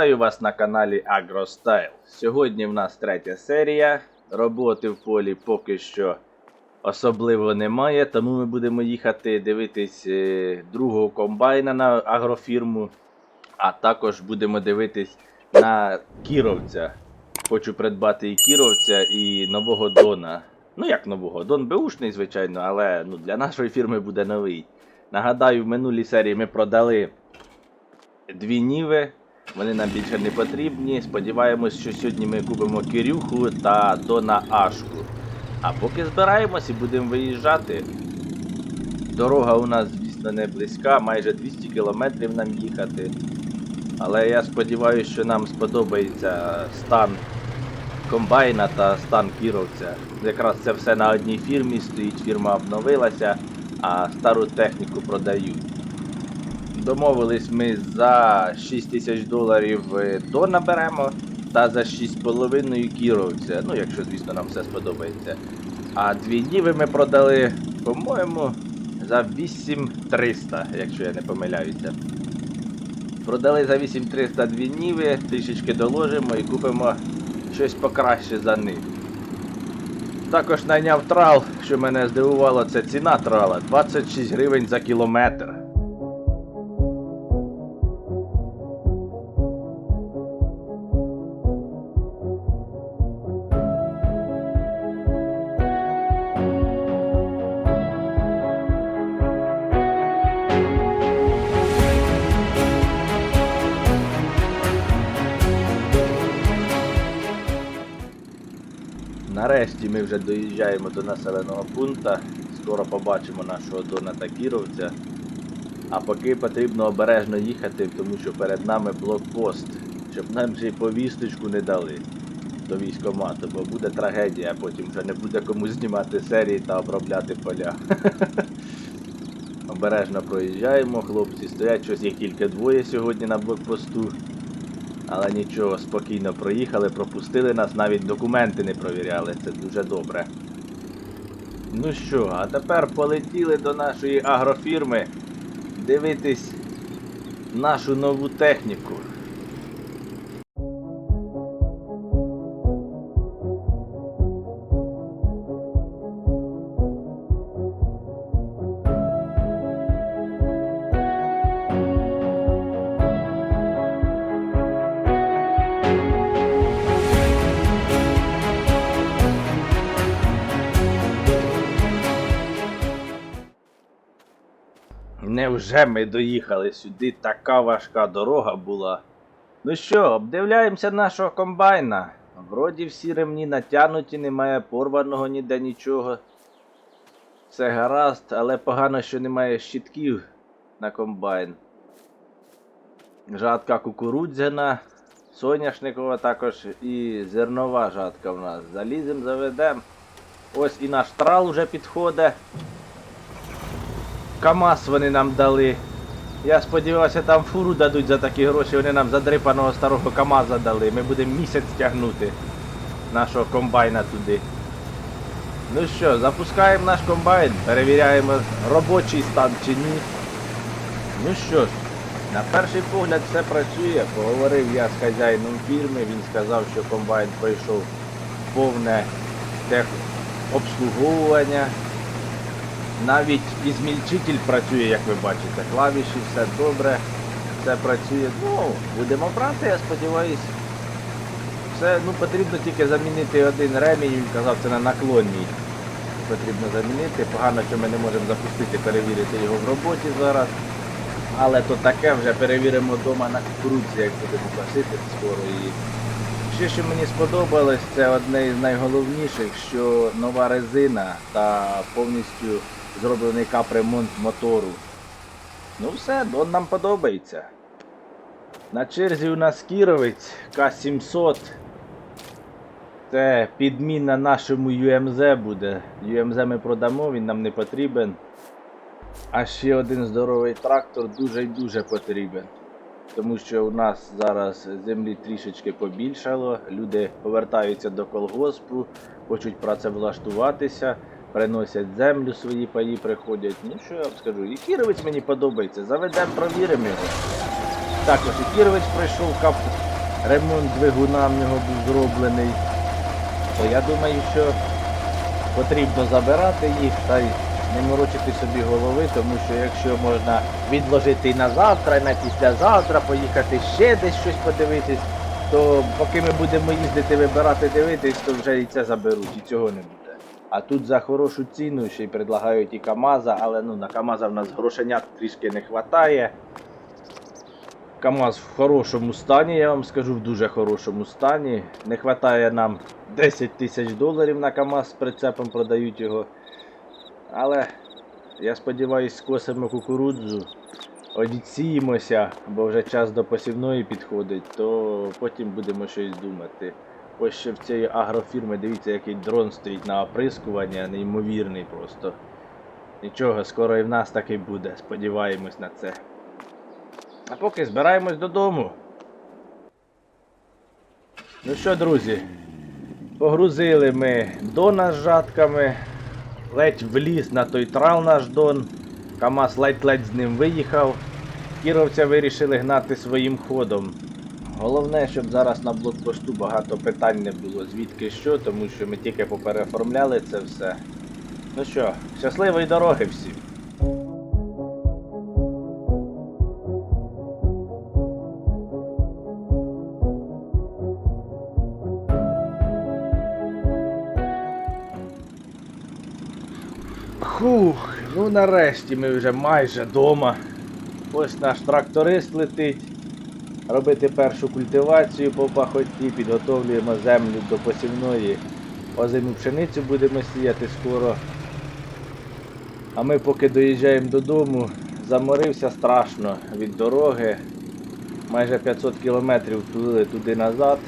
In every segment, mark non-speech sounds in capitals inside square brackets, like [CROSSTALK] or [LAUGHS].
Вітаю вас на каналі AgroStyle. Сьогодні в нас третя серія. Роботи в полі поки що особливо немає, тому ми будемо їхати дивитись е, другого комбайна на агрофірму, а також будемо дивитись на кіровця. Хочу придбати і кіровця, і нового Дона. Ну як нового? Дон беушний, звичайно, але ну, для нашої фірми буде новий. Нагадаю, в минулій серії ми продали дві ніви. Вони нам більше не потрібні. Сподіваємось, що сьогодні ми купимо Кирюху та Дона Ашку. А поки збираємось і будемо виїжджати. Дорога у нас, звісно, не близька, майже 200 кілометрів нам їхати. Але я сподіваюся, що нам сподобається стан комбайна та стан кіровця. Якраз це все на одній фірмі стоїть, фірма обновилася, а стару техніку продають. Домовились ми за 6 тисяч доларів е, Дона беремо та за 6,5 кіровця. Ну, якщо, звісно, нам все сподобається. А дві ніви ми продали, по-моєму, за 8300, якщо я не помиляюся. Продали за 8300 дві ніви, трішечки доложимо і купимо щось покраще за них. Також найняв трал, що мене здивувало, це ціна трала 26 гривень за кілометр. Нарешті ми вже доїжджаємо до населеного пункту. Скоро побачимо нашого Дона та Кіровця. А поки потрібно обережно їхати, тому що перед нами блокпост, щоб нам ще й повісточку не дали до військомату, бо буде трагедія, а потім вже не буде кому знімати серії та обробляти поля. [LAUGHS] Обережно проїжджаємо, хлопці стоять, щось їх тільки двоє сьогодні на блокпосту. Але нічого, спокійно проїхали, пропустили нас, навіть документи не провіряли, це дуже добре. Ну що, а тепер полетіли до нашої агрофірми дивитись нашу нову техніку. Невже ми доїхали сюди? Така важка дорога була. Ну що, обдивляємося нашого комбайна. Вроді всі ремні натягнуті, немає порваного ніде нічого. Все гаразд, але погано, що немає щитків на комбайн. Жатка кукурудзяна, соняшникова також і зернова жатка в нас. Залізем, заведем. Ось і наш трал уже підходить. КАМАЗ вони нам дали. Я сподівався, там фуру дадуть за такі гроші, вони нам задрипаного старого КАМАЗа дали. Ми будемо місяць тягнути нашого комбайна туди. Ну що, запускаємо наш комбайн, перевіряємо робочий стан чи ні. Ну що ж, на перший погляд все працює. Поговорив я з хазяїном фірми, він сказав, що комбайн пройшов повне техобслуговування. Навіть і змільчитель працює, як ви бачите. Клавіші, все добре, все працює. Ну, будемо брати, я сподіваюсь. Все, ну потрібно тільки замінити один ремінь, він казав, це на наклонній. Потрібно замінити. Погано, що ми не можемо запустити, перевірити його в роботі зараз. Але то таке вже перевіримо вдома на кукурудзі, як будемо косити скоро її. Ще, що мені сподобалось, це одне із найголовніших, що нова резина та повністю зроблений капремонт мотору. Ну все, Дон нам подобається. На черзі у нас кіровець К700. Це підміна нашому UMZ буде. UMZ ми продамо, він нам не потрібен. А ще один здоровий трактор дуже й дуже потрібен. Тому що у нас зараз землі трішечки побільшало, люди повертаються до колгоспу, хочуть працевлаштуватися, приносять землю свої паї приходять. Ну що я вам скажу, і Кіровець мені подобається. Заведемо, провіримо його. Також і Кірович пройшов кап... ремонт двигуна в нього був зроблений. То я думаю, що потрібно забирати їх та й не морочити собі голови, тому що якщо можна відложити і на завтра, і на післязавтра, поїхати ще десь щось подивитись, то поки ми будемо їздити, вибирати, дивитись, то вже і це заберуть, і цього не буде. А тут за хорошу ціну ще й предлагають і КАМАЗа, але ну на КАМАЗа в нас грошенят трішки не вистачає. КАМАЗ в хорошому стані, я вам скажу, в дуже хорошому стані. Не вистачає нам 10 тисяч доларів на КАМАЗ з прицепом продають його. Але я сподіваюся, скосимо кукурудзу, одіціємося, бо вже час до посівної підходить, то потім будемо щось думати. Ось ще в цієї агрофірми, дивіться, який дрон стоїть на оприскування, неймовірний просто. Нічого, скоро і в нас таки буде, сподіваємось на це. А поки збираємось додому. Ну що, друзі, погрузили ми дона з жатками, ледь вліз на той трал наш дон. КАМАЗ ледь-ледь з ним виїхав. Кіровця вирішили гнати своїм ходом. Головне, щоб зараз на блокпосту багато питань не було, звідки що, тому що ми тільки попереоформляли це все. Ну що, щасливої дороги всім! Хух, ну нарешті ми вже майже вдома. Ось наш тракторист летить. Робити першу культивацію по пахоті, підготовлюємо землю до посівної. Озиму пшеницю будемо сіяти скоро. А ми поки доїжджаємо додому, заморився страшно від дороги. Майже 500 кілометрів тулили туди назад.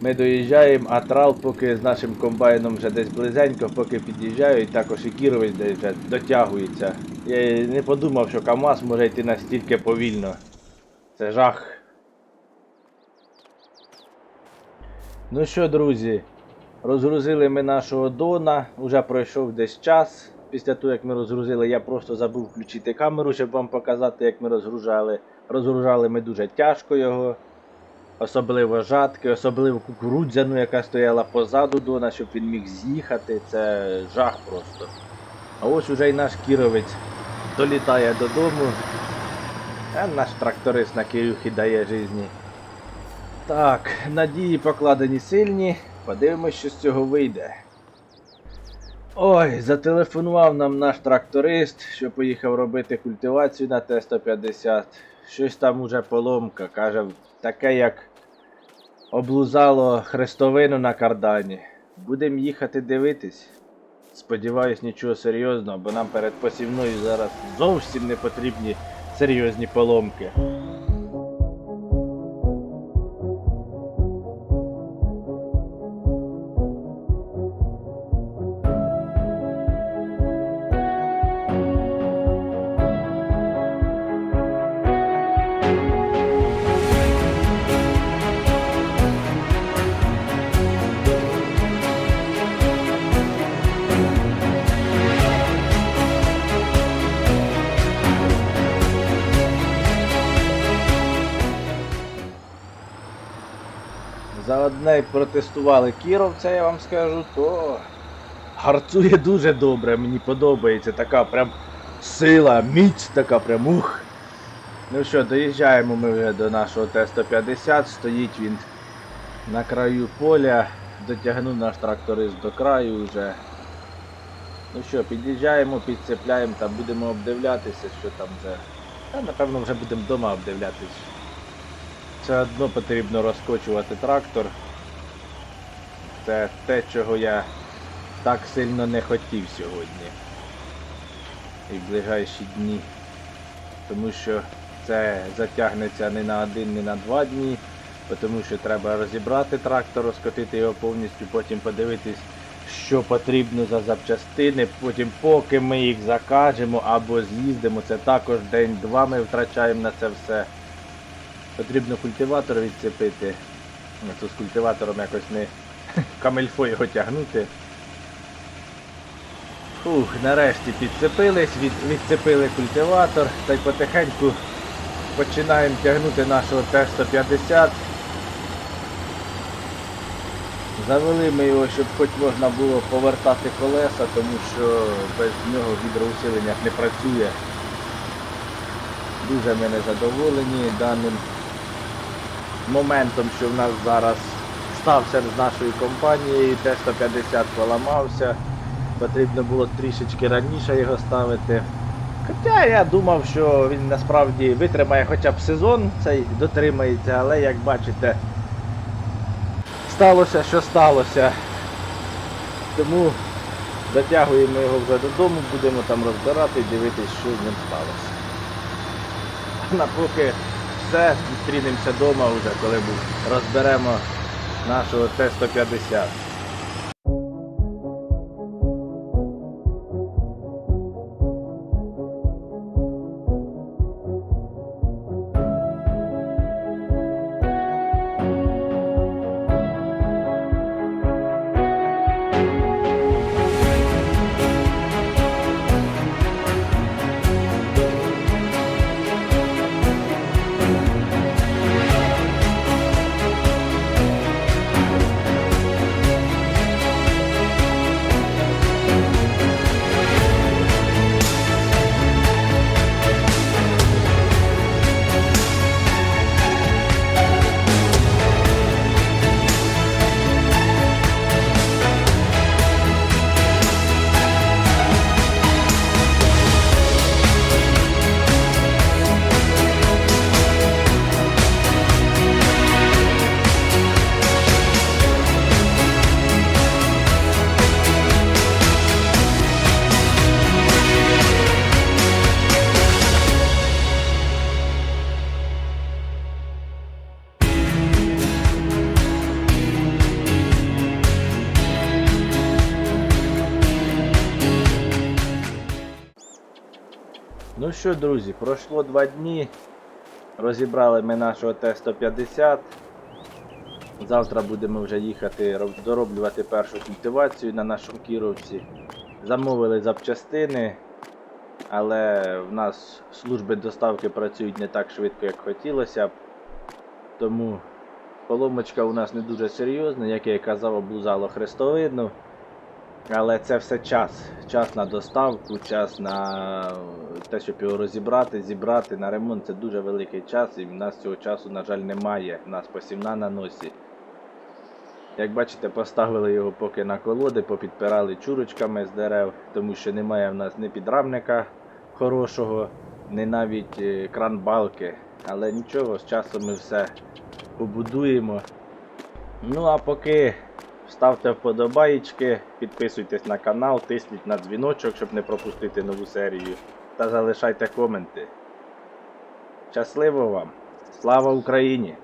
Ми доїжджаємо, а трал поки з нашим комбайном вже десь близенько, поки під'їжджають, також і Кіровець вже дотягується. Я не подумав, що КАМАЗ може йти настільки повільно. Це жах. Ну що, друзі, розгрузили ми нашого Дона, вже пройшов десь час. Після того, як ми розгрузили, я просто забув включити камеру, щоб вам показати, як ми розгружали. Розгружали ми дуже тяжко його. Особливо жатки, особливо кукурудзяну, яка стояла позаду Дона, щоб він міг з'їхати. Це жах просто. А ось уже й наш кіровець долітає додому. А наш тракторист на Кирюхі дає житті. Так, надії покладені сильні. Подивимось, що з цього вийде. Ой, зателефонував нам наш тракторист, що поїхав робити культивацію на Т-150. Щось там уже поломка. Каже, таке як облузало хрестовину на кардані. Будемо їхати дивитись. Сподіваюсь, нічого серйозного, бо нам перед посівною зараз зовсім не потрібні серйозні поломки. Одне протестували кіровця, я вам скажу, то гарцує дуже добре, мені подобається. Така прям сила, міць така прям ух. Ну що, доїжджаємо ми вже до нашого Т-150, стоїть він на краю поля, дотягнув наш тракторист до краю вже. Ну що, під'їжджаємо, підцепляємо та будемо обдивлятися, що там вже. Та напевно вже будемо вдома обдивлятись. Все одно потрібно розкочувати трактор. Це те, чого я так сильно не хотів сьогодні. І в ближайші дні. Тому що це затягнеться не на один, не на два дні, тому що треба розібрати трактор, розкотити його повністю, потім подивитись, що потрібно за запчастини. Потім, поки ми їх закажемо або з'їздимо, це також день-два ми втрачаємо на це все. Потрібно культиватор відцепити. Ну, з культиватором якось не камельфо його тягнути. Фух, нарешті підцепились, від, відцепили культиватор та й потихеньку починаємо тягнути нашого Т-150. Завели ми його, щоб хоч можна було повертати колеса, тому що без нього гідроусилення не працює. Дуже ми незадоволені даним моментом, що в нас зараз стався з нашою компанією, Т-150 поламався. Потрібно було трішечки раніше його ставити. Хоча я думав, що він насправді витримає хоча б сезон, цей дотримається, але як бачите, сталося, що сталося. Тому дотягуємо його вже додому, будемо там розбирати і дивитись, що з ним сталося. На поки все, зустрінемося вдома вже, коли розберемо нашого Т-150. Ну що, друзі, пройшло два дні. Розібрали ми нашого Т-150. Завтра будемо вже їхати дороблювати першу культивацію на нашому кіровці. Замовили запчастини, але в нас служби доставки працюють не так швидко, як хотілося б. Тому поломочка у нас не дуже серйозна, як я і казав, облузало хрестовидну. Але це все час. Час на доставку, час на те, щоб його розібрати, зібрати на ремонт. Це дуже великий час, і в нас цього часу, на жаль, немає. У нас посівна на носі. Як бачите, поставили його поки на колоди, попідпирали чурочками з дерев, тому що немає в нас ні підрамника хорошого, ні навіть е, кран-балки. Але нічого, з часом ми все побудуємо. Ну а поки ставте вподобаєчки, підписуйтесь на канал, тисніть на дзвіночок, щоб не пропустити нову серію. Та залишайте коменти. Щасливо вам! Слава Україні!